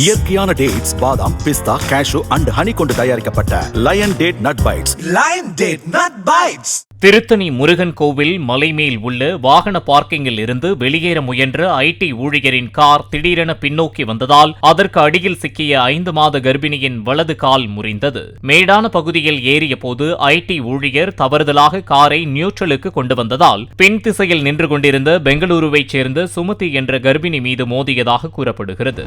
இயற்கையான டேட்ஸ் பாதாம் பிஸ்தா cash and honey கொண்டு தயாரிக்கப்பட்ட lion date nut bites Lion Date Nut Bites. Tiruttani Murugan கோவில் மலைமேல் உள்ள வாகன பார்க்கிங்கில் இருந்து வெளியேற முயன்ற ஐடி ஊழியரின் கார் திடீரென பின்னோக்கி வந்ததால் அதற்கு அடியில் சிக்கிய ஐந்து மாத கர்ப்பிணியின் வலது கால் முறிந்தது. மேடான பகுதியில் ஏறிய போது ஐடி ஊழியர் தவறுதலாக காரை நியூட்ரலுக்கு கொண்டு வந்ததால் பின் திசையில் நின்று கொண்டிருந்த பெங்களூருவைச் சேர்ந்த சுமதி என்ற கர்ப்பிணி மீது மோதியதாக கூறப்படுகிறது.